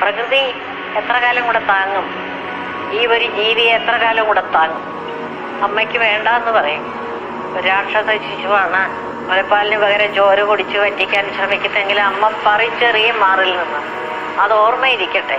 പ്രകൃതി എത്ര കാലം കൂടെ താങ്ങും? ഈ ഒരു ജീവിയെ എത്ര കാലം കൂടെ താങ്ങും? അമ്മയ്ക്ക് വേണ്ട എന്ന് പറയും രാക്ഷസ ശിശുവാണ്. മുലപ്പാലിന് പകരം ചോര കുടിച്ച് വറ്റിക്കാൻ ശ്രമിക്കുന്നെങ്കിൽ അമ്മ പറിച്ചെറിയും മാറിൽ നിന്ന്. അത് ഓർമ്മയിരിക്കട്ടെ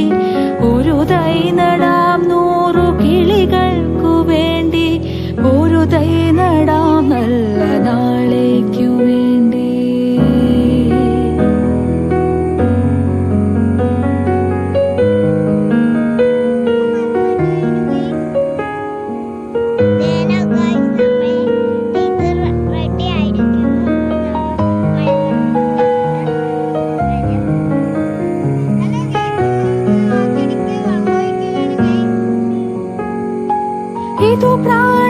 tudo pra